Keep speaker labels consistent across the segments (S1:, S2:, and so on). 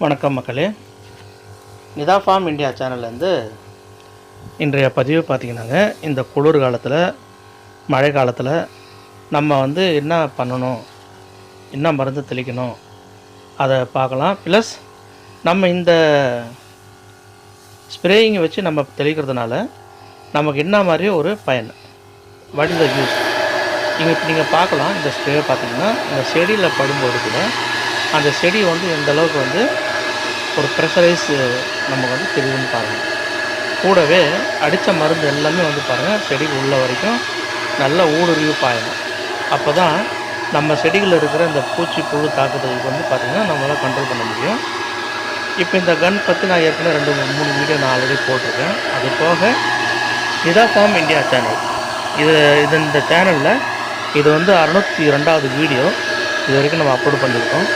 S1: வணக்கம் மக்களே. Nita form India சேனல்லேருந்து இன்றைய பதிவு பார்த்திங்கன்னாங்க இந்த குளிர் காலத்தில் மழை காலத்தில் நம்ம வந்து என்ன பண்ணணும் என்ன மருந்து தெளிக்கணும் அதை பார்க்கலாம். ப்ளஸ் நம்ம இந்த ஸ்ப்ரேயிங் வச்சு நம்ம தெளிக்கிறதுனால நமக்கு என்ன மாதிரி ஒரு பயன்? வாட் இஸ் த யூஸ் இங்கே நீங்கள் பார்க்கலாம் இந்த ஸ்ப்ரே பார்த்தீங்கன்னா இந்த செடியில் படும்போது கூட அந்த செடி வந்து எந்த அளவுக்கு வந்து ஒரு ப்ரெஷரைஸ் நமக்கு வந்து தெரியுதுன்னு பாருங்கள் கூடவே அடித்த மருந்து எல்லாமே வந்து பாருங்கள் செடிக்கு உள்ள வரைக்கும் நல்ல ஊடுருவி பாயணும் அப்போ தான் நம்ம செடிகளில் இருக்கிற இந்த பூச்சி புழு தாக்குதலுக்கு வந்து பார்த்திங்கன்னா நம்மளால் கண்ட்ரோல் பண்ண முடியும். இப்போ இந்த கன் பற்றி நான் ஏற்கனவே ரெண்டு மூணு மூணு வீடியோ நான் ஆல்ரெடி போட்டிருக்கேன். அது போக இதா ஃபார்ம் இந்தியா சேனல் இது இது இந்த சேனலில் இது வந்து அறுநூற்றி ரெண்டாவது வீடியோ இது வரைக்கும் நம்ம அப்லோட் பண்ணியிருக்கோம்.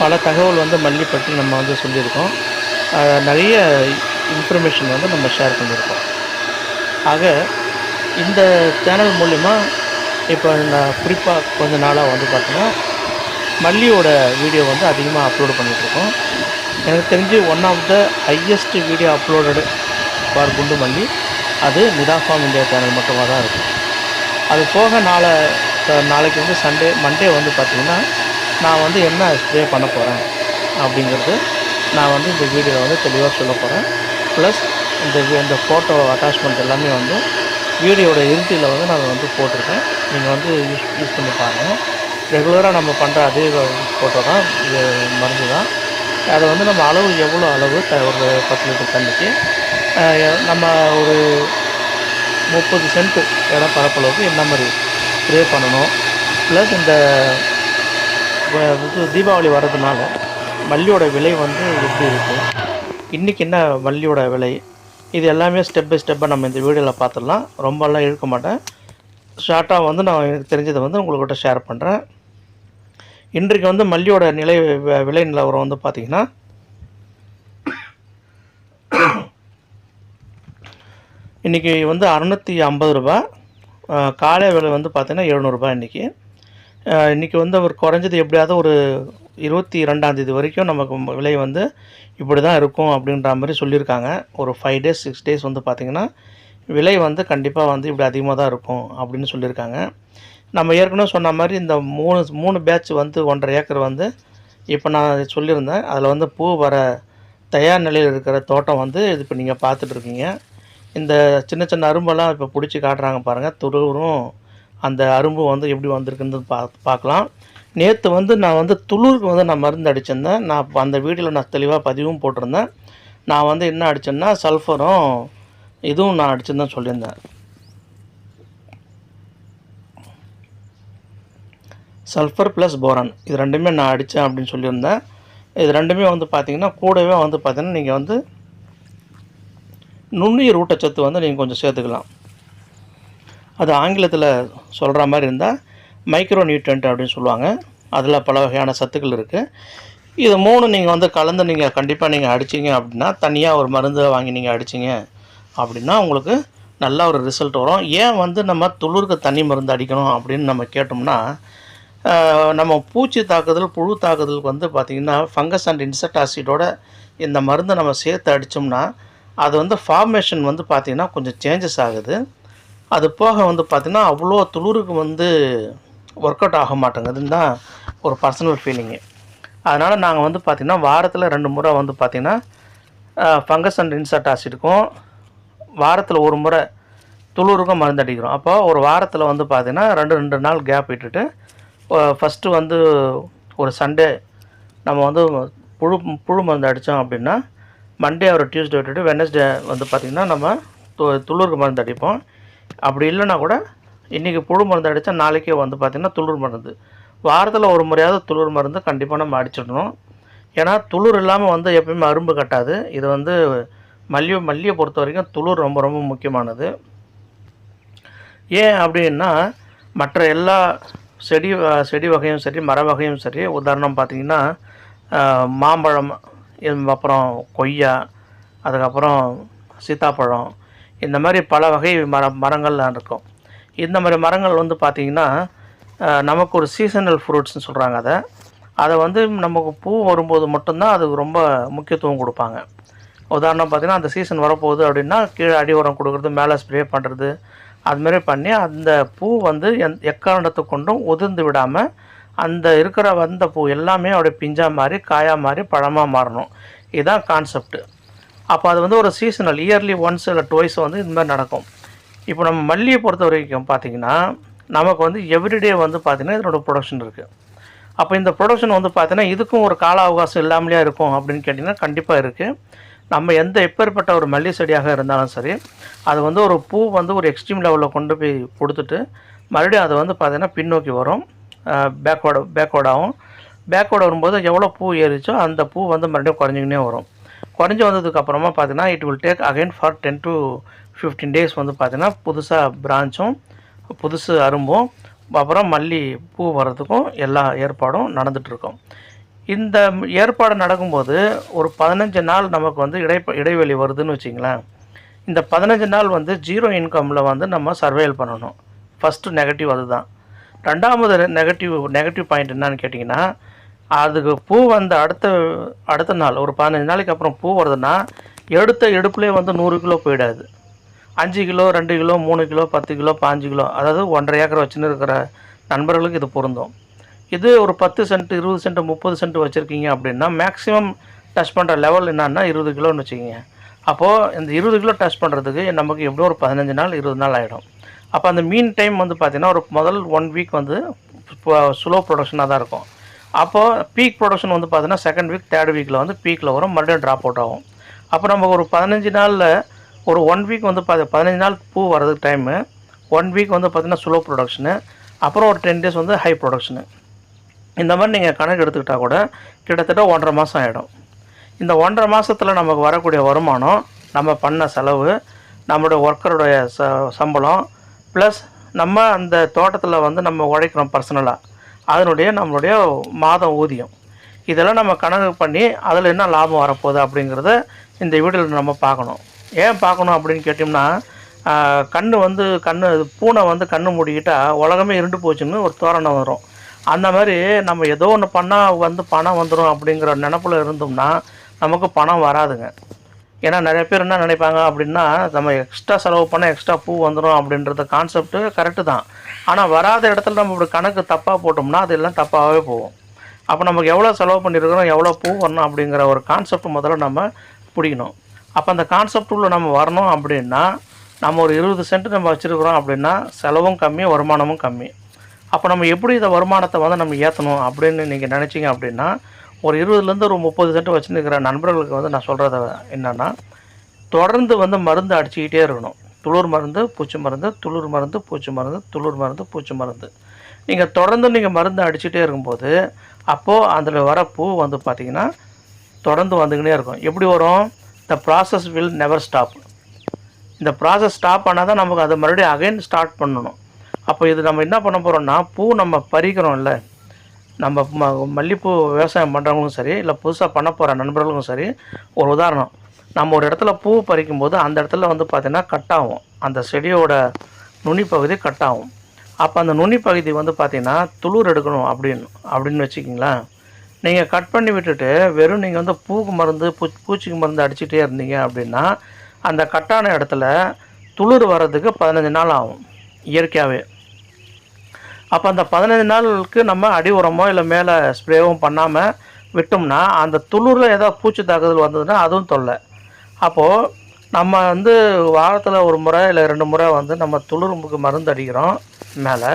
S1: பல தகவல் வந்து மல்லி பற்றி நம்ம வந்து சொல்லியிருக்கோம். நிறைய இன்ஃபர்மேஷன் வந்து நம்ம ஷேர் பண்ணியிருக்கோம். ஆக இந்த சேனல் மூலிமா இப்போ நான் குறிப்பாக கொஞ்ச நாளாக வந்து பார்த்தீங்கன்னா மல்லியோட வீடியோ வந்து அதிகமாக அப்லோடு பண்ணிகிட்ருக்கோம் எனக்கு தெரிஞ்சு one of the highest video uploaded for Gundu Malli அது நிதா ஃபார்ம் இந்தியா சேனல் மட்டுமாக தான் இருக்கும் அது போக நாளை நாளைக்கு வந்து சண்டே மண்டே வந்து பார்த்திங்கன்னா நான் வந்து என்ன ஸ்ப்ரே பண்ண போகிறேன் அப்படிங்கிறது நான் வந்து இந்த வீடியோவில் வந்து தெளிவாக சொல்ல போகிறேன் ப்ளஸ் இந்த இந்த ஃபோட்டோ அட்டாச்மெண்ட் எல்லாமே வந்து வீடியோட இறுதியில் வந்து நான் வந்து போட்டிருக்கேன். நீங்கள் வந்து யூஸ் யூஸ் பண்ணி பாருங்கள் ரெகுலராக நம்ம பண்ணுற அதே ஃபோட்டோ தான். இது மருந்து தான் அதை வந்து நம்ம அளவு எவ்வளோ அளவு த ஒரு பத்து லிட்டர் தண்ணிக்கு நம்ம ஒரு முப்பது சென்ட் இடம் பரப்பளவுக்கு என்ன மாதிரி ஸ்ப்ரே பண்ணணும்? ப்ளஸ் இந்த இது தீபாவளி வர்றதுனால மல்லியோட விலை வந்து எப்படி இருக்குது இன்றைக்கி என்ன மல்லியோட விலை? இது எல்லாமே ஸ்டெப் பை ஸ்டெப்பாக நம்ம இந்த வீடியோவில் பார்த்துடலாம் ரொம்பலாம் இழுக்க மாட்டேன். ஷார்ட்டாக வந்து நான் எனக்கு தெரிஞ்சதை வந்து உங்கள்கிட்ட ஷேர் பண்ணுறேன் இன்றைக்கு வந்து மல்லியோட நிலை வ- விலை நிலவரம் வந்து பார்த்திங்கன்னா இன்றைக்கி வந்து அறநூற்றி ஐம்பது ரூபா காலை விலை வந்து பார்த்திங்கன்னா எழுநூறுபா இன்றைக்கி இன்றைக்கி வந்து அவர் குறைஞ்சது எப்படியாவது ஒரு இருபத்தி ரெண்டாந்தேதி வரைக்கும் நமக்கு விலை வந்து இப்படி தான் இருக்கும் அப்படின்ற மாதிரி சொல்லியிருக்காங்க. ஒரு ஃபைவ் டேஸ் சிக்ஸ் டேஸ் வந்து பார்த்திங்கன்னா விலை வந்து கண்டிப்பாக வந்து இப்படி அதிகமாக தான் இருக்கும் அப்படின்னு சொல்லியிருக்காங்க. நம்ம ஏற்கனவே சொன்ன மாதிரி இந்த மூணு மூணு பேட்ச் வந்து ஒன்றரை ஏக்கர் வந்து இப்போ நான் சொல்லியிருந்தேன். அதில் வந்து பூ வர தயார் நிலையில் இருக்கிற தோட்டம் வந்து இது இப்போ நீங்கள் பார்த்துட்ருக்கீங்க இந்த சின்ன சின்ன அரும்பெல்லாம் இப்போ பிடிச்சி காட்டுறாங்க பாருங்கள் துருவரும் அந்த அரும்பு வந்து எப்படி வந்திருக்குன்னு பா பார்க்கலாம். நேற்று வந்து நான் வந்து துளுருக்கு வந்து நான் மருந்து அடிச்சிருந்தேன். நான் அந்த வீடியோவில் நான் தெளிவாக பதிவும் போட்டிருந்தேன். நான் வந்து என்ன அடித்தேன்னா சல்ஃபரும் இதுவும் நான் அடிச்சிருந்தேன் சொல்லியிருந்தேன். Sulphur plus boron. இது ரெண்டுமே நான் அடித்தேன் அப்படின்னு சொல்லியிருந்தேன். இது ரெண்டுமே வந்து பார்த்திங்கன்னா கூடவே வந்து பார்த்திங்கன்னா நீங்கள் வந்து நுண்ணுயிர் ஊட்டச்சத்து வந்து நீங்கள் கொஞ்சம் சேர்த்துக்கலாம். அது ஆங்கிலத்தில் சொல்கிற மாதிரி இருந்தால் மைக்ரோ நியூட்ரண்ட் அப்படின்னு சொல்லுவாங்க. அதில் பல வகையான சத்துக்கள் இருக்குது இது மூணு நீங்கள் வந்து கலந்து நீங்கள் கண்டிப்பாக நீங்கள் அடிச்சீங்க அப்படின்னா தனியாக ஒரு மருந்து வாங்கி நீங்கள் அடிச்சீங்க அப்படின்னா உங்களுக்கு நல்ல ஒரு ரிசல்ட் வரும். ஏன் வந்து நம்ம துளிருக்கு தண்ணி மருந்து அடிக்கணும் அப்படின்னு நம்ம கேட்டோம்னா நம்ம பூச்சி தாக்குதல் புழு தாக்குதலுக்கு வந்து பார்த்திங்கன்னா ஃபங்கஸ் அண்ட் இன்செக்ட் ஆசிடோட இந்த மருந்தை நம்ம சேர்த்து அடித்தோம்னா அது வந்து ஃபார்மேஷன் வந்து பார்த்திங்கன்னா கொஞ்சம் சேஞ்சஸ் ஆகுது. அது போக வந்து பார்த்திங்கன்னா அவ்வளோ துளிருக்கு வந்து ஒர்க் அவுட் ஆக மாட்டேங்குதுன்னு தான் ஒரு பர்சனல் ஃபீலிங்கு அதனால் நாங்கள் வந்து பார்த்திங்கன்னா வாரத்தில் ரெண்டு முறை வந்து பார்த்திங்கன்னா ஃபங்கஸ் அண்ட் இன்சர்ட் ஆசிடுக்கும் வாரத்தில் ஒரு முறை துளுருக்கும் மருந்து அடிக்கிறோம். அப்போ ஒரு வாரத்தில் வந்து பார்த்திங்கன்னா ரெண்டு ரெண்டு நாள் கேப் விட்டுட்டு ஃபஸ்ட்டு வந்து ஒரு சண்டே நம்ம வந்து புழு புழு மருந்து அடித்தோம் அப்படின்னா மண்டே ஒரு டியூஸ்டே விட்டுட்டு வெனஸ்டே வந்து பார்த்திங்கன்னா நம்ம து துளுருக்கு மருந்து அடிப்போம். அப்படி இல்லைன்னா கூட இன்றைக்கி புழு மருந்து அடித்தா நாளைக்கே வந்து பார்த்திங்கன்னா துளிர் மருந்து. வாரத்தில் ஒரு முறையாவது துளிர் மருந்து கண்டிப்பாக நம்ம அடிச்சிடணும். ஏன்னா துளிர் இல்லாமல் வந்து எப்பயுமே அரும்பு கட்டாது. இது வந்து மல்லியை மல்லியை பொறுத்த வரைக்கும் துளிர் ரொம்ப ரொம்ப முக்கியமானது. ஏன் அப்படின்னா மற்ற எல்லா செடி செடி வகையும் சரி மர வகையும் சரி உதாரணம் பார்த்திங்கன்னா மாம்பழம் அப்புறம் கொய்யா அதுக்கப்புறம் சீத்தாப்பழம் இந்த மாதிரி பல வகை மர மரங்கள்லாம் இருக்கும். இந்த மாதிரி மரங்கள் வந்து பார்த்திங்கன்னா நமக்கு ஒரு சீசனல் ஃப்ரூட்ஸ்னு சொல்கிறாங்க அதை. அதை வந்து நமக்கு பூ வரும்போது மட்டும்தான் அதுக்கு ரொம்ப முக்கியத்துவம் கொடுப்பாங்க. உதாரணம் பார்த்திங்கன்னா அந்த சீசன் வரப்போகுது அப்படின்னா கீழே அடி உரம் கொடுக்குறது மேலே ஸ்ப்ரே பண்ணுறது அதுமாரி பண்ணி அந்த பூ வந்து எந் எக்காரணத்தை கொண்டும் உதிர்ந்து விடாமல் அந்த இருக்கிற வந்த பூ எல்லாமே அப்படியே பிஞ்சா மாதிரி காயாக மாதிரி பழமாக மாறணும். இதுதான் கான்செப்ட்டு அப்போ அது வந்து ஒரு சீசனல் இயர்லி ஒன்ஸ் இல்லை டுவைஸ் வந்து இந்த மாதிரி நடக்கும். இப்போ நம்ம மல்லியை பொறுத்த வரைக்கும் பார்த்தீங்கன்னா நமக்கு வந்து எவ்ரிடே வந்து பார்த்திங்கன்னா இதனோட ப்ரொடக்ஷன் இருக்குது அப்போ இந்த ப்ரொடக்ஷன் வந்து பார்த்தீங்கன்னா இதுக்கும் ஒரு கால அவகாசம் இல்லாமலேயே இருக்கும் அப்படின்னு கேட்டிங்கன்னா கண்டிப்பாக இருக்குது நம்ம எந்த எப்பேற்பட்ட ஒரு மல்லி செடியாக இருந்தாலும் சரி அது வந்து ஒரு பூ வந்து ஒரு எக்ஸ்ட்ரீம் லெவலில் கொண்டு போய் கொடுத்துட்டு மறுபடியும் அது வந்து பார்த்திங்கன்னா பின்னோக்கி வரும். பேக்வேர்டு பேக்வேர்டாகும் பேக்வேர்டு வரும்போது எவ்வளோ பூ ஏறிச்சோ அந்த பூ வந்து மறுபடியும் குறைஞ்சிக்கினே வரும். குறைஞ்சி வந்ததுக்கு அப்புறமா பார்த்தீங்கன்னா it will take again for ten to fifteen days வந்து பார்த்தீங்கன்னா புதுசாக பிரான்ச்சும் புதுசு அரும்பும் அப்புறம் மல்லி பூ வர்றதுக்கும் எல்லா ஏற்பாடும் நடந்துகிட்ருக்கும் இந்த ஏற்பாடு நடக்கும்போது ஒரு பதினஞ்சு நாள் நமக்கு வந்து இடை இடைவெளி வருதுன்னு வச்சிங்களேன். இந்த பதினஞ்சு நாள் வந்து ஜீரோ இன்கமில் வந்து நம்ம சர்வேல் பண்ணணும். ஃபஸ்ட்டு நெகட்டிவ் அதுதான். ரெண்டாவது நெகட்டிவ் நெகட்டிவ் பாயிண்ட் என்னன்னு கேட்டிங்கன்னா அதுக்கு பூ வந்த அடுத்த அடுத்த நாள் ஒரு பதினஞ்சு நாளைக்கு அப்புறம் பூ வருதுன்னா எடுத்த எடுப்புலேயே வந்து நூறு கிலோ போயிடாது. அஞ்சு கிலோ ரெண்டு கிலோ மூணு கிலோ பத்து கிலோ பாஞ்சு கிலோ அதாவது ஒன்றரை ஏக்கர் வச்சுன்னு இருக்கிற நண்பர்களுக்கு இது பொருந்தும். இது ஒரு பத்து சென்ட் இருபது சென்ட் முப்பது சென்ட் வச்சுருக்கீங்க அப்படின்னா மேக்ஸிமம் டச் பண்ணுற லெவல் என்னன்னா இருபது கிலோன்னு வச்சுக்கிங்க. அப்போது இந்த இருபது கிலோ டச் பண்ணுறதுக்கு நமக்கு எப்படியும் ஒரு பதினஞ்சு நாள் இருபது நாள் ஆகிடும் அப்போ அந்த மீன் டைம் வந்து பார்த்திங்கன்னா ஒரு முதல் ஒன் வீக் வந்து ஸ்லோ ப்ரொடக்ஷனாக தான் இருக்கும். அப்போது பீக் ப்ரொடக்ஷன் வந்து பார்த்தீங்கன்னா செகண்ட் வீக் தேர்ட் வீக்கில் வந்து பீக்கில் வரும். மறுபடியும் ட்ராப் அவுட் ஆகும். அப்போ நம்ம ஒரு பதினஞ்சு நாளில் ஒரு ஒன் வீக் வந்து பார்த்து பதினஞ்சு நாள் பூ வர்றதுக்கு டைமு ஒன் வீக் வந்து பார்த்திங்கன்னா ஸ்லோ ப்ரொடக்ஷனு அப்புறம் ஒரு டென் டேஸ் வந்து ஹை ப்ரொடக்ஷனு இந்த மாதிரி நீங்கள் கணக்கு எடுத்துக்கிட்டால் கூட கிட்டத்தட்ட ஒன்றரை மாதம் ஆகிடும் இந்த ஒன்றரை மாதத்தில் நமக்கு வரக்கூடிய வருமானம் நம்ம பண்ண செலவு நம்மளுடைய ஒர்க்கருடைய ச சம்பளம் ப்ளஸ் நம்ம அந்த தோட்டத்தில் வந்து நம்ம உழைக்கிறோம் பர்சனலாக அதனுடைய நம்மளுடைய மாதம் ஊதியம். இதெல்லாம் நம்ம கணக்கு பண்ணி அதில் என்ன லாபம் வரப்போகுது அப்படிங்கிறத இந்த வீடியோவில் நம்ம பார்க்கணும். ஏன் பார்க்கணும் அப்படின்னு கேட்டிங்கன்னா கண் வந்து கண் பூனை வந்து கண் மூடிக்கிட்டால் உலகமே இருண்டு போச்சுன்னு ஒரு தோரணம் வரும். அந்த மாதிரி நம்ம ஏதோ ஒன்று பண்ணால் வந்து பணம் வந்துடும் அப்படிங்கிற நினப்பில் இருந்தோம்னா நமக்கு பணம் வராதுங்க. ஏன்னா நிறைய பேர் என்ன நினைப்பாங்க அப்படின்னா நம்ம எக்ஸ்ட்ரா செலவு பண்ணால் எக்ஸ்ட்ரா பூ வந்துடும் அப்படின்றது கான்செப்ட்டு கரெக்டு தான். ஆனால் வராத இடத்துல நம்ம இப்படி கணக்கு தப்பாக போட்டோம்னா அது எல்லாம் தப்பாகவே போகும். அப்போ நமக்கு எவ்வளோ செலவு பண்ணியிருக்கிறோம் எவ்வளோ பூ வரணும் அப்படிங்கிற ஒரு கான்செப்ட் முதல்ல நம்ம பிடிக்கணும். அப்போ அந்த கான்செப்ட் உள்ள நம்ம வரணும் அப்படின்னா நம்ம ஒரு இருபது சென்ட் நம்ம வச்சுருக்குறோம் அப்படின்னா செலவும் கம்மி வருமானமும் கம்மி. அப்போ நம்ம எப்படி இந்த வருமானத்தை வந்து நம்ம ஏற்றணும் அப்படின்னு நீங்கள் நினச்சிங்க அப்படின்னா ஒரு இருபதுலேருந்து ஒரு முப்பது சென்ட் வச்சுருக்கிற நண்பர்களுக்கு வந்து நான் சொல்கிறத என்னென்னா தொடர்ந்து வந்து மருந்து அடிச்சுக்கிட்டே இருக்கணும். துளிர் மருந்து பூச்சி மருந்து துளிர் மருந்து பூச்சி மருந்து துளிர் மருந்து பூச்சி மருந்து. நீங்கள் தொடர்ந்து நீங்கள் மருந்து அடிச்சுட்டே இருக்கும்போது அப்போது அதில் வர பூ வந்து பார்த்திங்கன்னா தொடர்ந்து வந்துக்கினே இருக்கும். எப்படி வரும்? The process will never stop இந்த ப்ராசஸ் ஸ்டாப் ஆனால் தான் நமக்கு அதை மறுபடியும் அகைன் ஸ்டார்ட் பண்ணணும். அப்போ இது நம்ம என்ன பண்ண போகிறோம்னா பூ நம்ம பறிக்கிறோம்ல நம்ம ம மல்லிப்பூ விவசாயம் பண்ணுறவங்களும் சரி இல்லை புதுசாக பண்ண போகிற நண்பர்களுக்கும் சரி ஒரு உதாரணம். நம்ம ஒரு இடத்துல பூ பறிக்கும்போது அந்த இடத்துல வந்து பார்த்திங்கன்னா கட் ஆகும். அந்த செடியோட நுனி பகுதி கட் ஆகும். அப்போ அந்த நுனி பகுதி வந்து பார்த்திங்கன்னா துளிர் எடுக்கணும் அப்படின்னு அப்படின்னு வச்சுக்கிங்களேன். நீங்கள் கட் பண்ணி விட்டுட்டு வெறும் நீங்கள் வந்து பூக்கு மருந்து பூ பூச்சிக்கு மருந்து அடிச்சுட்டே இருந்தீங்க அப்படின்னா அந்த கட்டான இடத்துல துளிர் வர்றதுக்கு பதினஞ்சு நாள் ஆகும் இயற்கையாகவே அப்போ அந்த பதினஞ்சு நாளுக்கு நம்ம அடி உரமோ இல்லை மேலே ஸ்ப்ரேவும் பண்ணாமல் விட்டோம்னா அந்த துளிரில் ஏதாவது பூச்சி தாக்குதல் வந்ததுன்னா அதுவும் தொல்லை. அப்போது நம்ம வந்து வாரத்தில் ஒரு முறை இல்லை ரெண்டு முறை வந்து நம்ம துளிரும்புக்கு மருந்து அடிக்கிறோம் மேலே.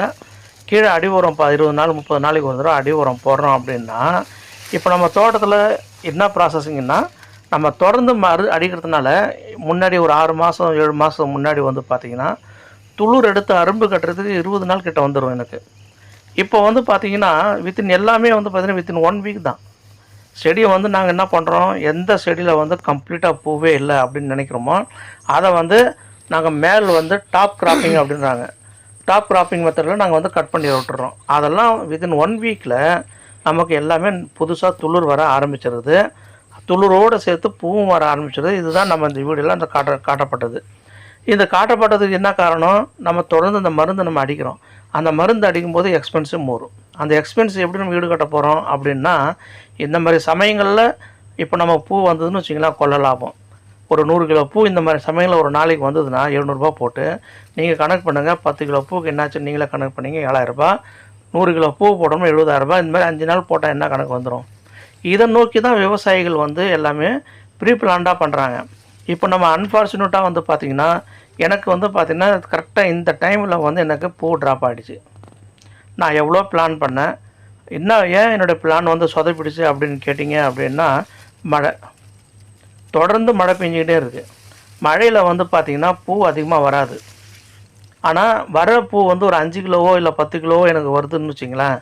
S1: கீழே அடி உரம் ப இருபது நாள் முப்பது நாளைக்கு ஒரு தடவை அடி உரம் போடுறோம் அப்படின்னா இப்போ நம்ம தோட்டத்தில் என்ன ப்ராசஸிங்கன்னா நம்ம தொடர்ந்து மரு அடிக்கிறதுனால முன்னாடி ஒரு ஆறு மாதம் ஏழு மாதம் முன்னாடி வந்து பார்த்திங்கன்னா துளிர் எடுத்து அரும்பு கட்டுறதுக்கு இருபது நாள் கிட்ட வந்துடும் எனக்கு. இப்போ வந்து பார்த்திங்கன்னா வித்தின் எல்லாமே வந்து பார்த்திங்கன்னா வித்தின் ஒன் வீக் தான். செடியை வந்து நாங்கள் என்ன பண்ணுறோம் எந்த செடியில் வந்து கம்ப்ளீட்டாக பூவே இல்லை அப்படின்னு நினைக்கிறோமோ அதை வந்து நாங்கள் மேல் வந்து டாப் கிராப்பிங் அப்படின்றாங்க. டாப் கிராப்பிங் மெத்தடில் நாங்கள் வந்து கட் பண்ணி விட்டுறோம். அதெல்லாம் வித்தின் ஒன் வீக்கில் நமக்கு எல்லாமே புதுசாக துளிர் வர ஆரம்பிச்சிருது. துளிரோடு சேர்த்து பூவும் வர ஆரம்பிச்சிருது. இதுதான் நம்ம இந்த வீடியோவில் அந்த காட்ட காட்டப்பட்டது. இந்த காட்டப்பட்டதுக்கு என்ன காரணம்? நம்ம தொடர்ந்து அந்த மருந்து நம்ம அடிக்கிறோம். அந்த மருந்து அடிக்கும்போது எக்ஸ்பென்சிவ் வரும் அந்த எக்ஸ்பென்ஸ் எப்படி நம்ம ஈடுகட்ட போகிறோம் அப்படின்னா இந்த மாதிரி சமயங்களில் இப்போ நம்ம பூ வந்ததுன்னு வச்சிங்களேன் கொள்ள லாபம். ஒரு நூறு கிலோ பூ இந்த மாதிரி சமயங்களில் ஒரு நாளைக்கு வந்ததுன்னா எழுநூறுபா போட்டு நீங்கள் கணக்கு பண்ணுங்கள் பத்து கிலோ பூக்கு என்னாச்சு நீங்களே கணக்கு பண்ணீங்க ஏழாயிரரூபா நூறு கிலோ பூ போட்டோம்னா எழுபதாயிரரூபா இந்த மாதிரி அஞ்சு நாள் போட்டால் என்ன கணக்கு வந்துடும் இதை நோக்கி தான் விவசாயிகள் வந்து எல்லாமே ப்ரீ பிளான்டாக பண்ணுறாங்க இப்போ நம்ம அன்ஃபார்ச்சுனேட்டாக வந்து பார்த்திங்கன்னா எனக்கு வந்து பார்த்திங்கன்னா கரெக்டாக இந்த டைமில் வந்து எனக்கு பூ ட்ராப் ஆகிடுச்சு நான் எவ்வளோ பிளான் பண்ணேன்? என்ன ஏன் என்னுடைய பிளான் வந்து சொதப்பிடுச்சு அப்படின்னு கேட்டிங்க அப்படின்னா மழை. தொடர்ந்து மழை பெஞ்சிக்கிட்டே இருக்குது மழையில் வந்து பார்த்திங்கன்னா பூ அதிகமாக வராது. ஆனால் வர பூ வந்து ஒரு அஞ்சு கிலோவோ இல்லை பத்து கிலோவோ எனக்கு வருதுன்னு வச்சிங்களேன்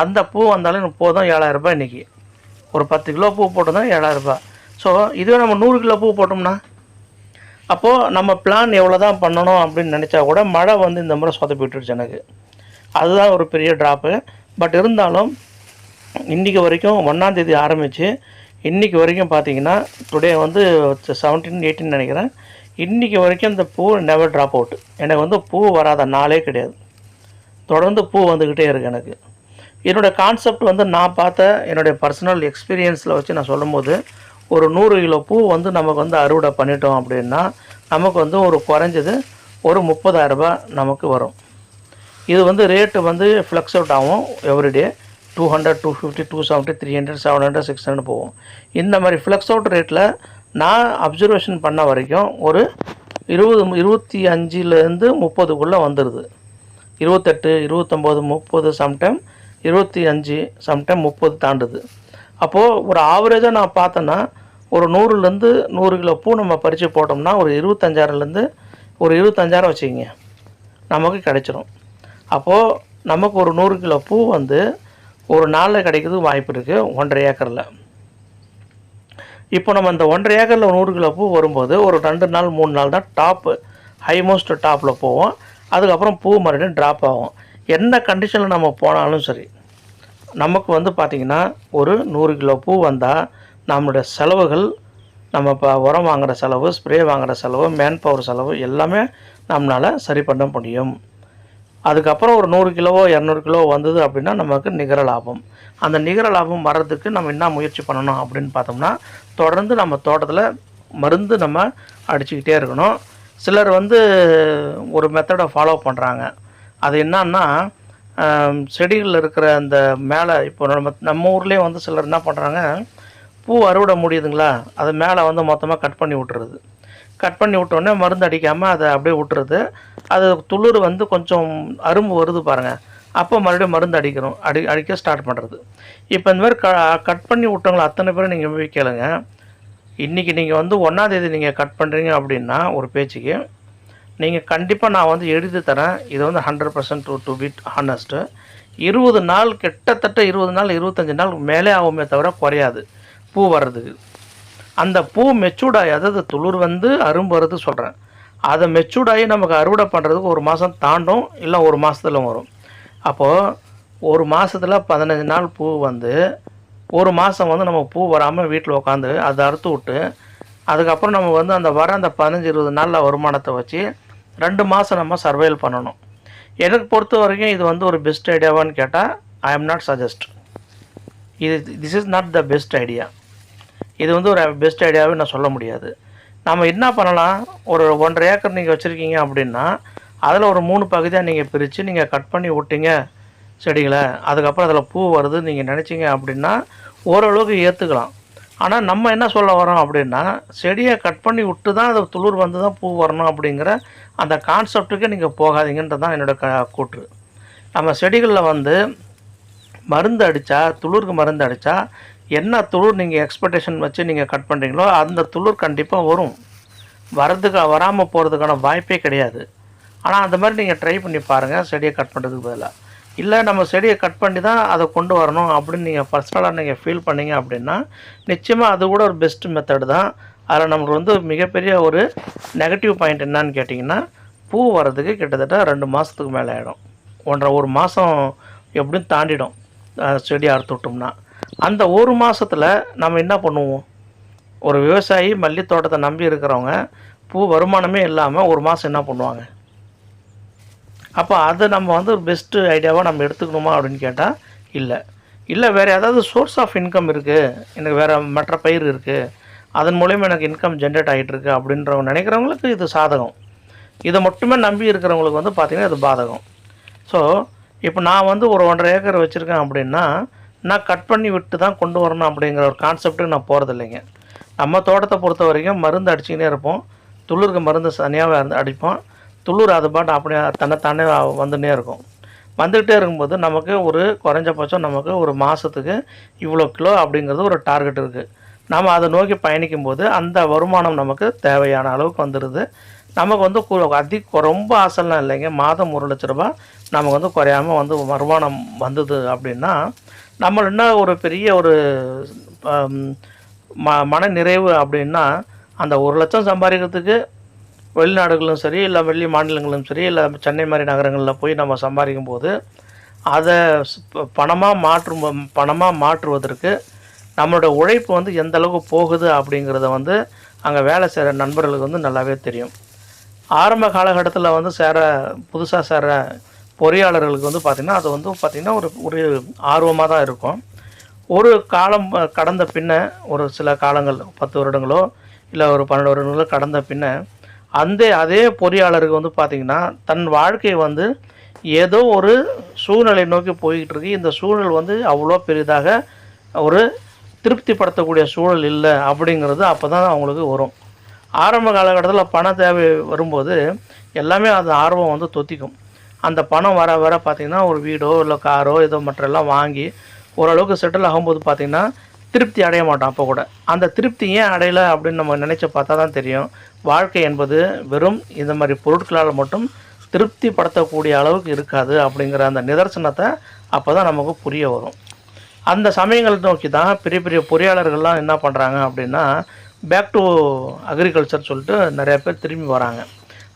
S1: அந்த பூ வந்தாலும் எனக்கு போதும் ஏழாயிரரூபா இன்றைக்கி ஒரு பத்து கிலோ பூ போட்டோம்னா ஏழாயிரரூபா ஸோ இதுவே நம்ம நூறு கிலோ பூ போட்டோம்னா? அப்போது நம்ம பிளான் எவ்வளோ தான் பண்ணணும் அப்படின்னு நினச்சா கூட மழை வந்து இந்த முறை சொதப்பிட்டுருச்சு எனக்கு. அதுதான் ஒரு பெரிய ட்ராப்பு பட் இருந்தாலும் இன்றைக்கி வரைக்கும் ஒன்றாந்தேதி ஆரம்பித்து இன்றைக்கி வரைக்கும் பார்த்தீங்கன்னா டுடே வந்து செவன்டீன் எயிட்டின் நினைக்கிறேன். இன்றைக்கி வரைக்கும் இந்த பூ நெவர் ட்ராப் அவுட் எனக்கு வந்து பூ வராத நாளே கிடையாது. தொடர்ந்து பூ வந்துக்கிட்டே இருக்குது எனக்கு. என்னோடய கான்செப்ட் வந்து நான் பார்த்த என்னுடைய பர்சனல் எக்ஸ்பீரியன்ஸில் வச்சு நான் சொல்லும்போது ஒரு நூறு கிலோ பூ வந்து நமக்கு வந்து அறுவடை பண்ணிட்டோம் அப்படின்னா நமக்கு வந்து ஒரு குறைஞ்சது ஒரு முப்பதாயிரரூபா நமக்கு வரும். இது வந்து ரேட்டு வந்து ஃப்ளக்ஸ் அவுட் ஆகும் everyday two hundred two fifty two seventy three hundred seven hundred six hundred போகும். இந்த மாதிரி ஃப்ளக்ஸ் அவுட் ரேட்டில் நான் அப்சர்வேஷன் பண்ண வரைக்கும் ஒரு இருபது இருபத்தி அஞ்சுலேருந்து முப்பதுக்குள்ளே வந்துடுது இருபத்தெட்டு இருபத்தொம்போது முப்பது சம்டைம் இருபத்தி அஞ்சு சம்டைம் முப்பது தாண்டுது. அப்போது ஒரு ஆவரேஜாக நான் பார்த்தேன்னா ஒரு நூறுலேருந்து நூறு கிலோ பூ நம்ம பறித்து போட்டோம்னா ஒரு இருபத்தஞ்சாயிரம்லேருந்து ஒரு இருபத்தஞ்சாயிரம் வச்சுக்கிங்க. நமக்கு கிடைச்சிரும். அப்போது நமக்கு ஒரு நூறு கிலோ பூ வந்து ஒரு நாளில் கிடைக்கிறது வாய்ப்பு இருக்குது ஒன்றரை ஏக்கரில். இப்போ நம்ம இந்த ஒன்றரை ஏக்கரில் நூறு கிலோ பூ வரும்போது ஒரு ரெண்டு நாள் மூணு நாள் தான் டாப்பு ஹைமோஸ்ட் டாப்பில் போவோம். அதுக்கப்புறம் பூ மறுபடியும் ட்ராப் ஆகும். என்ன கண்டிஷனில் நம்ம போனாலும் சரி நமக்கு வந்து பார்த்திங்கன்னா ஒரு நூறு கிலோ பூ வந்தால் நம்மளுடைய செலவுகள் நம்ம இப்போ உரம் வாங்குகிற செலவு ஸ்ப்ரே வாங்குகிற செலவு மேன் பவர் செலவு எல்லாமே நம்மளால் சரி பண்ண முடியும். அதுக்கப்புறம் ஒரு நூறு கிலோவோ இரநூறு கிலோ வந்தது அப்படின்னா நமக்கு நிகர லாபம். அந்த நிகர லாபம் வர்றதுக்கு நம்ம என்ன முயற்சி பண்ணணும் அப்படின்னு பார்த்தோம்னா தொடர்ந்து நம்ம தோட்டத்தில் மருந்து நம்ம அடிச்சுக்கிட்டே இருக்கணும். சிலர் வந்து ஒரு மெத்தடை ஃபாலோ பண்ணுறாங்க அது என்னன்னா செடிகளில் இருக்கிற அந்த மேலே இப்போ நம்ம நம்ம ஊர்லேயே வந்து சிலர் என்ன பண்ணுறாங்க பூ அறுவடை முடியுதுங்களா? அது மேலே வந்து மொத்தமாக கட் பண்ணி விட்டுறது கட் பண்ணி விட்டோடனே மருந்து அடிக்காமல் அதை அப்படியே விட்டுறது அது துளிர் வந்து கொஞ்சம் அரும்பு வருது பாருங்கள் அப்போ மறுபடியும் மருந்து அடிக்கணும். அடி அடிக்க ஸ்டார்ட் பண்ணுறது இப்போ இந்த மாதிரி க கட் பண்ணி விட்டவங்களை அத்தனை பேரும் நீங்கள் போய் கேளுங்க. இன்றைக்கி நீங்கள் வந்து ஒன்றாந்தேதி நீங்கள் கட் பண்ணுறீங்க அப்படின்னா ஒரு பேச்சுக்கு நீங்கள் கண்டிப்பாக நான் வந்து எழுதி தரேன். இது வந்து hundred percent to to be honest இருபது நாள் கிட்டத்தட்ட இருபது நாள் இருபத்தஞ்சி நாள் மேலே ஆகுமே தவிர குறையாது. பூ வர்றதுக்கு. அந்த பூ மெச்சூர்டாகி அதாவது துளிர் வந்து அரும்பு வருது சொல்கிறேன் அதை மெச்சூர்டாகி நமக்கு அறுவடை பண்ணுறதுக்கு ஒரு மாதம் தாண்டும் இல்லை ஒரு மாதத்துல வரும். அப்போது ஒரு மாதத்தில் பதினஞ்சு நாள் பூ வந்து ஒரு மாதம் வந்து நம்ம பூ வராமல் வீட்டில் உட்காந்து அதை அறுத்து விட்டு அதுக்கப்புறம் நம்ம வந்து அந்த வர அந்த பதினஞ்சு இருபது நாளில் வருமானத்தை வச்சு ரெண்டு மாதம் நம்ம சர்வைல் பண்ணணும். எனக்கு பொறுத்த வரைக்கும் இது வந்து ஒரு பெஸ்ட் ஐடியாவான்னு கேட்டால் ஐ எம் நாட் சஜஸ்ட் இது this is not the best idea இது வந்து ஒரு பெஸ்ட் ஐடியாவே நான் சொல்ல முடியாது. நம்ம என்ன பண்ணலாம்? ஒரு ஒன்றரை ஏக்கர் நீங்கள் வச்சுருக்கீங்க அப்படின்னா அதில் ஒரு மூணு பகுதியாக நீங்கள் பிரித்து நீங்கள் கட் பண்ணி விட்டீங்க செடிகளை. அதுக்கப்புறம் அதில் பூ வருது நீங்கள் நினச்சிங்க அப்படின்னா ஓரளவுக்கு ஏற்றுக்கலாம் ஆனால் நம்ம என்ன சொல்ல வரோம் அப்படின்னா செடியை கட் பண்ணி விட்டு தான் அது துளிர் வந்து தான் பூ வரணும் அப்படிங்கிற அந்த கான்செப்ட்டுக்கு நீங்கள் போகாதீங்கன்றது தான் என்னோட க கூற்று. நம்ம செடிகளில் வந்து மருந்து அடித்தா துளிருக்கு மருந்து அடித்தா என்ன துளிர் நீங்கள் எக்ஸ்பெக்டேஷன் வச்சு நீங்கள் கட் பண்ணுறீங்களோ அந்த துளிர் கண்டிப்பாக வரும். வரதுக்கு வராமல் போகிறதுக்கான வாய்ப்பே கிடையாது. ஆனால் அந்த மாதிரி நீங்கள் ட்ரை பண்ணி பாருங்கள் செடியை கட் பண்ணுறதுக்கு பதிலாக இல்லை நம்ம செடியை கட் பண்ணி தான் அதை கொண்டு வரணும் அப்படின்னு நீங்கள் பர்சனலாக நீங்கள் ஃபீல் பண்ணீங்க அப்படின்னா நிச்சயமாக அது கூட ஒரு பெஸ்ட் மெத்தடு தான். அதில் நம்மளுக்கு வந்து மிகப்பெரிய ஒரு நெகட்டிவ் பாயிண்ட் என்னன்னு கேட்டிங்கன்னா பூ வர்றதுக்கு கிட்டத்தட்ட ரெண்டு மாதத்துக்கு மேலே ஆகிடும் ஒன்றரை ஒரு மாதம் எப்படியும் தாண்டிடும். செடி அறுத்து விட்டோம்னா. அந்த ஒரு மாதத்தில் நம்ம என்ன பண்ணுவோம்? ஒரு விவசாயி மல்லி தோட்டத்தை நம்பி இருக்கிறவங்க பூ வருமானமே இல்லாமல் ஒரு மாதம் என்ன பண்ணுவாங்க? அப்போ அதை நம்ம வந்து ஒரு பெஸ்ட்டு ஐடியாவாக நம்ம எடுத்துக்கணுமா அப்படின்னு கேட்டால் இல்லை. இல்லை வேறு ஏதாவது சோர்ஸ் ஆஃப் இன்கம் இருக்குது எனக்கு வேறு மற்ற பயிர் இருக்குது அதன் மூலயமா எனக்கு இன்கம் ஜென்ரேட் ஆகிட்டுருக்கு அப்படின்றவங்க நினைக்கிறவங்களுக்கு இது சாதகம். இதை மட்டுமே நம்பி இருக்கிறவங்களுக்கு வந்து பார்த்திங்கன்னா இது பாதகம். ஸோ இப்போ நான் வந்து ஒரு ஒன்றரை ஏக்கர் வச்சுருக்கேன் அப்படின்னா நான் கட் பண்ணி விட்டு தான் கொண்டு வரணும் அப்படிங்கிற ஒரு கான்செப்ட்டுக்கு நான் போகிறது இல்லைங்க. நம்ம தோட்டத்தை பொறுத்த வரைக்கும் மருந்து அடிச்சுக்கினே இருப்போம். துளிருக்கு மருந்து தனியாக அடிப்போம். துளிர் அது பாட்டு அப்படியே தன்னைத்தானே வந்துன்னே இருக்கும். வந்துக்கிட்டே இருக்கும்போது நமக்கு ஒரு குறைஞ்சபட்சம் நமக்கு ஒரு மாதத்துக்கு இவ்வளோ கிலோ அப்படிங்கிறது ஒரு டார்கெட் இருக்குது நம்ம அதை நோக்கி பயணிக்கும் போது அந்த வருமானம் நமக்கு தேவையான அளவுக்கு வந்துடுது நமக்கு வந்து கு- அதிக ரொம்ப ஆசைலாம் இல்லைங்க. மாதம் ஒரு லட்ச ரூபாய் நமக்கு வந்து குறையாமல் வந்து வருமானம் வந்தது அப்படின்னா நம்ம என்ன ஒரு பெரிய ஒரு ம மன நிறைவு அப்படின்னா அந்த ஒரு லட்சம் சம்பாதிக்கிறதுக்கு வெளிநாடுகளும் சரி இல்லை வெளி மாநிலங்களும் சரி இல்லை சென்னை மாதிரி நகரங்களில் போய் நம்ம சம்பாதிக்கும் போது அதை பணமாக மாற்றும் பணமாக மாற்றுவதற்கு நம்மளோட உழைப்பு வந்து எந்த அளவுக்கு போகுது அப்படிங்கிறத வந்து அங்கே வேலை செய்கிற நண்பர்களுக்கு வந்து நல்லாவே தெரியும். ஆரம்ப காலகட்டத்தில் வந்து சேர புதுசாக சேர பொறியாளர்களுக்கு வந்து பார்த்திங்கன்னா அது வந்து பார்த்திங்கன்னா ஒரு ஒரு ஆர்வமாக தான் இருக்கும். ஒரு காலம் கடந்த பின்ன ஒரு சில காலங்கள் பத்து வருடங்களோ இல்லை ஒரு பன்னெண்டு வருடங்களோ கடந்த பின்ன அந்த அதே பொறியாளருக்கு வந்து பார்த்திங்கன்னா தன் வாழ்க்கை வந்து ஏதோ ஒரு சூழ்நிலை நோக்கி போய்கிட்டு இருக்கு இந்த சூழல் வந்து அவ்வளோ பெரிதாக ஒரு திருப்திப்படுத்தக்கூடிய சூழல் இல்லை அப்படிங்கிறது அப்போ தான் அவங்களுக்கு வரும். ஆரம்ப காலகட்டத்தில் பண தேவை வரும்போது எல்லாமே அது ஆர்வம் வந்து தொத்திக்கும். அந்த பணம் வர வர பார்த்திங்கன்னா ஒரு வீடோ இல்லை காரோ ஏதோ மற்றெல்லாம் வாங்கி ஓரளவுக்கு செட்டில் ஆகும்போது பார்த்திங்கன்னா திருப்தி அடைய மாட்டோம் அப்போ கூட. அந்த திருப்தி ஏன் அடையலை அப்படின்னு நம்ம நினச்சி பார்த்தா தான் தெரியும். வாழ்க்கை என்பது வெறும் இந்த மாதிரி பொருட்களால் மட்டும் திருப்திப்படுத்தக்கூடிய அளவுக்கு இருக்காது அப்படிங்கிற அந்த நிதர்சனத்தை அப்போ தான் நமக்கு புரிய வரும். அந்த சமயங்களை நோக்கி தான் பெரிய பெரிய பொறியாளர்கள்லாம் என்ன பண்ணுறாங்க அப்படின்னா பேக் டு அக்ரிகல்ச்சர் சொல்லிட்டு நிறையா பேர் திரும்பி வராங்க.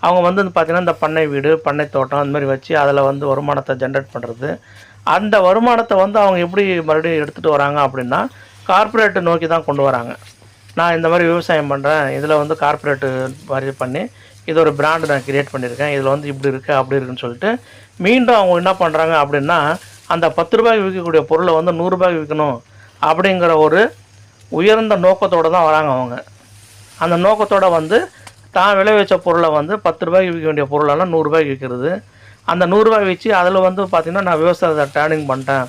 S1: அவங்க வந்து பார்த்திங்கன்னா இந்த பண்ணை வீடு பண்ணை தோட்டம் அந்த மாதிரி வச்சு அதில் வந்து வருமானத்தை ஜென்ரேட் பண்ணுறது அந்த வருமானத்தை வந்து அவங்க எப்படி மறுபடியும் எடுத்துகிட்டு வராங்க அப்படின்னா கார்ப்பரேட்டை நோக்கி தான் கொண்டு வராங்க. நான் இந்த மாதிரி விவசாயம் பண்ணுறேன் இதில் வந்து கார்ப்பரேட்டு மாதிரி பண்ணி இது ஒரு பிராண்டு நான் கிரியேட் பண்ணியிருக்கேன் இதில் வந்து இப்படி இருக்குது அப்படி இருக்குன்னு சொல்லிட்டு மீண்டும் அவங்க என்ன பண்ணுறாங்க அப்படின்னா அந்த பத்து ரூபாய்க்கு விற்கக்கூடிய பொருளை வந்து நூறுரூபாய்க்கு விற்கணும் அப்படிங்கிற ஒரு உயர்ந்த நோக்கத்தோடு தான் வராங்க அவங்க. அந்த நோக்கத்தோட வந்து தான் விளைவிச்ச பொருளை வந்து பத்து ரூபாய்க்கு விற்க வேண்டிய பொருளெல்லாம் நூறுரூபாய்க்கு விற்கிறது. அந்த நூறுரூபாய் வச்சு அதில் வந்து பார்த்திங்கன்னா நான் விவசாயத்தை டேர்னிங் பண்ணிட்டேன்.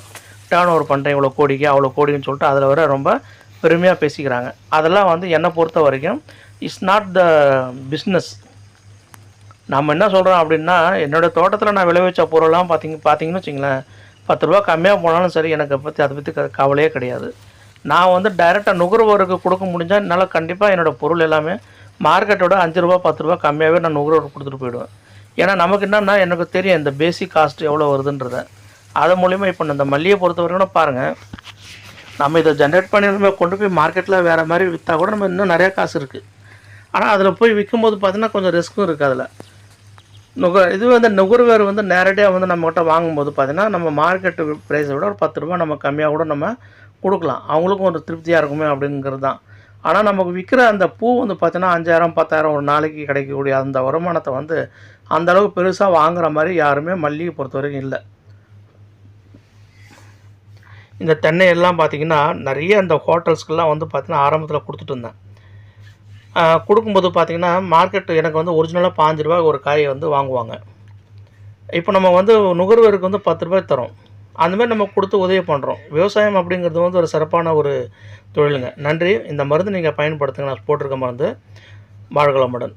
S1: டேர்ன் ஓவர் பண்ணிட்டேன் இவ்வளோ கோடிக்கு அவ்வளோ கோடின்னு சொல்லிட்டு அதில் வர ரொம்ப பெருமையாக பேசிக்கிறாங்க. அதெல்லாம் வந்து என்னை பொறுத்த வரைக்கும் இட்ஸ் நாட் த பிஸ்னஸ் நம்ம என்ன சொல்கிறோம் அப்படின்னா என்னோடய தோட்டத்தில் நான் விளைவிச்ச பொருள்லாம் பார்த்திங்க பார்த்தீங்கன்னு வச்சிங்களேன் பத்து ரூபா கம்மியாக போனாலும் சரி எனக்கு பற்றி அதை பற்றி க- கவலையே கிடையாது. நான் வந்து டைரெக்டாக நுகர்வோருக்கு கொடுக்க முடிஞ்சால் என்னால் கண்டிப்பாக என்னோடய பொருள் எல்லாமே மார்க்கெட்டோட அஞ்சு ரூபா பத்து ரூபா கம்மியாகவே நான் நுகர்வோருக்கு கொடுத்துட்டு போயிடுவேன். ஏன்னா நமக்கு என்னன்னா எனக்கு தெரியும் இந்த பேசிக் காஸ்ட் எவ்வளோ வருதுன்றத. அது மூலிமா இப்போ இந்த மல்லியை பொறுத்த வரைக்கும் கூட பாருங்கள் நம்ம இதை ஜென்ரேட் பண்ணி நம்ம கொண்டு போய் மார்க்கெட்டில் வேறு மாதிரி விற்றா கூட நம்ம இன்னும் நிறையா காசு இருக்குது ஆனால் அதில் போய் விற்கும்போது பார்த்தீங்கன்னா கொஞ்சம் ரிஸ்க்கும் இருக்குது அதில். நுக இது வந்து நுகர்வோர் வந்து நேரடியாக வந்து நம்மகிட்ட வாங்கும்போது பார்த்தீங்கன்னா நம்ம மார்க்கெட்டு ப்ரைஸை விட ஒரு பத்து ரூபா நம்ம கம்மியாக கூட நம்ம கொடுக்கலாம். அவங்களுக்கும் ஒரு திருப்தியாக இருக்குமே அப்படிங்கிறது தான் ஆனால் நமக்கு விற்கிற அந்த பூ வந்து பார்த்தீங்கன்னா அஞ்சாயிரம் பத்தாயிரம் ஒரு நாளைக்கு கிடைக்கக்கூடிய அந்த வருமானத்தை வந்து அந்த அளவுக்கு பெருசாக வாங்குற மாதிரி யாருமே மல்லிகை பொறுத்த வரைக்கும் இல்லை. இந்த தென்னை எல்லாம் பார்த்தீங்கன்னா நிறைய அந்த ஹோட்டல்ஸ்க்கெல்லாம் வந்து பார்த்திங்கன்னா ஆரம்பத்தில் கொடுத்துட்டு இருந்தேன். கொடுக்கும்போது பார்த்திங்கன்னா மார்க்கெட் எனக்கு வந்து ஒரிஜினலாக பாஞ்சு ரூபாய் ஒரு காயை வந்து வாங்குவாங்க. இப்போ நம்ம வந்து நுகர்வோருக்கு வந்து பத்து ரூபாய் தரோம். அந்த மாதிரி நம்ம கொடுத்து உதவி பண்ணுறோம் விவசாயம் அப்படிங்கிறது வந்து ஒரு சிறப்பான ஒரு தொழிலுங்க. நன்றி. இந்த மருந்து நீங்கள் பயன்படுத்துங்க. நான் போட்டிருக்க மருந்து. வாழ்களமுடன்